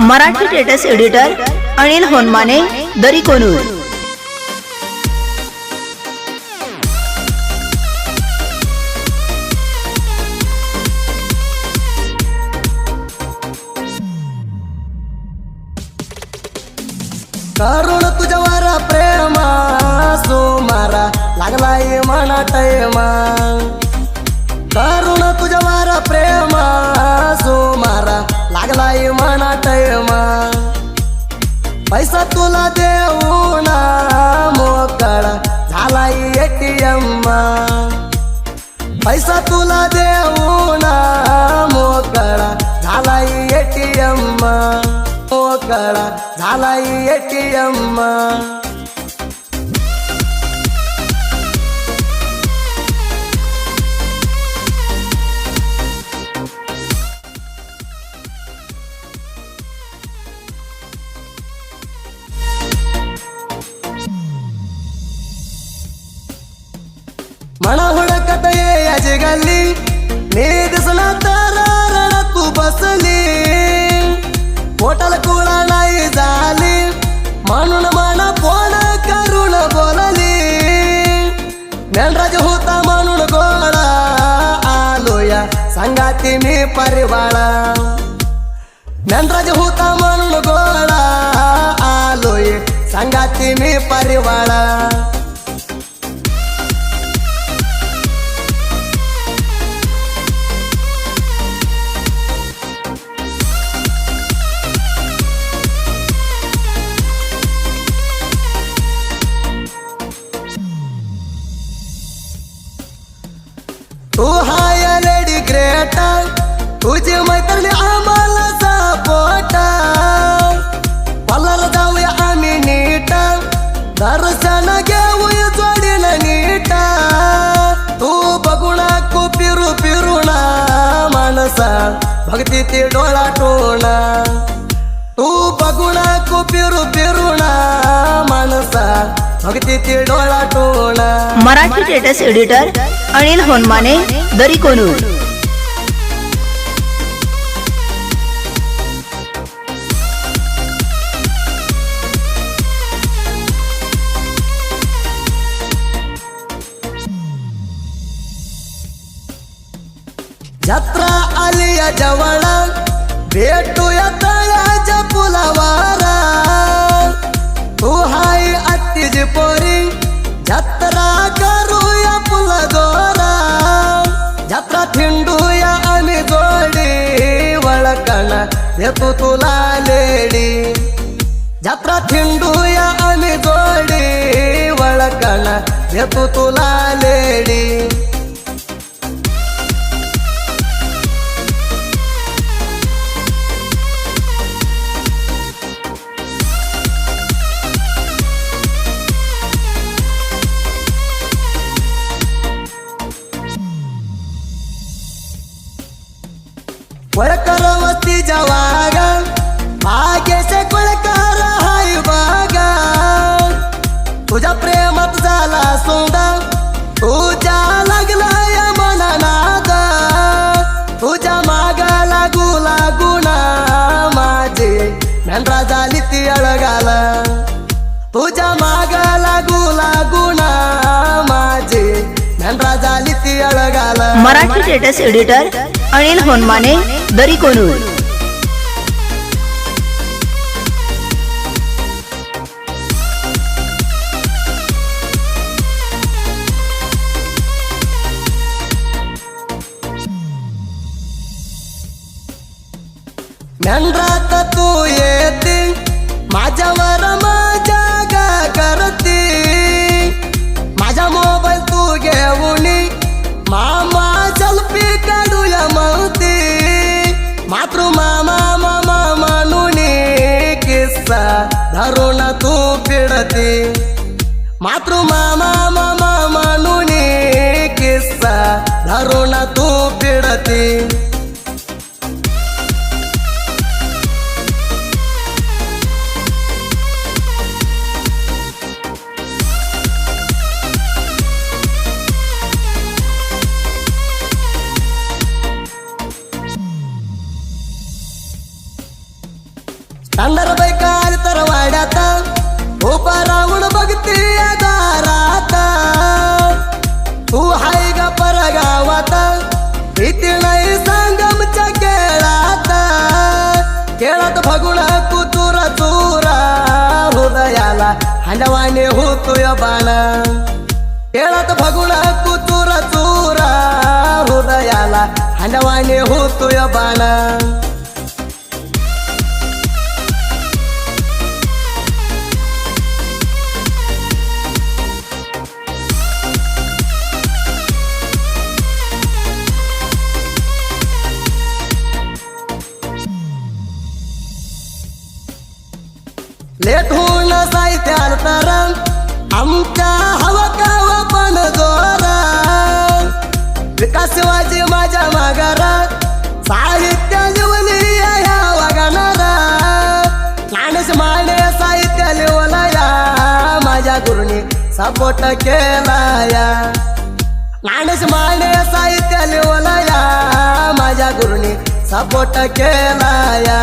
Marathi status editor Anil Honmane दरिकोनूर करुण तुझ्या वारा प्रेमा सोमारा लागलाय मना टयमा करुण तुझ्या वारा प्रेमा लागलाय मना टैमा पैसा तुला देऊन मोकळा झालाय एटीएम पैसा तुला देऊन मोकळा झालाय एटीएम मोकळा झालाय एटीएम ಹಣ ಹೊಡಕತೆಯೇ ಅಜಗಲ್ಲಿ ನೇದಿಸಲಾತಾರ ರಣಕ್ಕೂ ಬಸಲಿ ಹೋಟಲ ಕೂಡ ನಾಯಿ ಜಾಲಿ, ಮಾನುನ ಮಾನ ಪೋಣ ಕರುಣ ಬೋಲಲಿ. ನೆಲ್ರಾಜ ಹೋತ ಮಾನುನ ಗೋಳ, ಆಲೋಯ ಸಂಗಾತಿ ಮೇ ಪರಿವಾಳ. ನೆಲ್ರಾಜ ಹೋತ ಮಾನುನ ಗೋಳ, ಆಲೋಯ ಸಂಗಾತಿ ಮೇ ಪರಿವಾಳ. तुझी मैत्रिणी आम्हाला सपोर्ट पल्लाला जाऊया आम्ही नीट. दर्शन घेऊया जोडीन नीट. तू बघुणा को फिरू फिरूना माणसा. भक्ती ते डोळा टोणा तू बघुणा को फिरू फिरूना माणसा. भक्ती ते डोळा टोणा मराठी स्टेटस एडिटर अनिल होनमाने दरी कोनू भेटूया तळ्याच्या पुलावारा. तू हाय अत्तीची पोरी जत्रा करूया पुला गोरा जत्रा थिंडूया आम्ही जोडी वळकण येतो तुला लेडी. जत्रा थिंडूया आम्ही जोडी वळकण येतो तुला लेडी. वर करवती जवाग. मागे से कुलकार हाय बागा. तुझ्या प्रेमात झाला सोदा तुझ्या लागला या मना नादा. तुझ्या मागा लागू लागू ना माझे. मेंढरा झाली ती अळगाला. तुझ्या मागा लागू लागू ना माझे. मेंढरा झाली ती अळगाला. मराठी स्टेटस एडिटर अनिल होनमाने दरी कोनूर मेंढरात तू किस्सा धरून तू पिडते मातृ मामा मामा म्हणून किस्सा धरून तू पिडते तांदर बायका ಹಂಡವಾಣಿ ಹೂತುಯ ಬಾಣ ಹೇಳದ ಭಗುಳ ಕೂತೂರ ಚೂರ ಹೃದಯಾಲ. ಹಂಡವಾಣಿ ಹೂತುಯ ಬಾಣ आमच्या हवा काव पण जोर विकास शिवाजी माझ्या मागारात साहित्य लिवली या वागणार ज्ञानेश माने साहित्य लिवला या माझ्या गुरुनी सपोर्ट केला या ज्ञानेश माने साहित्य लिवला या माझ्या गुरुनी सपोर्ट केला या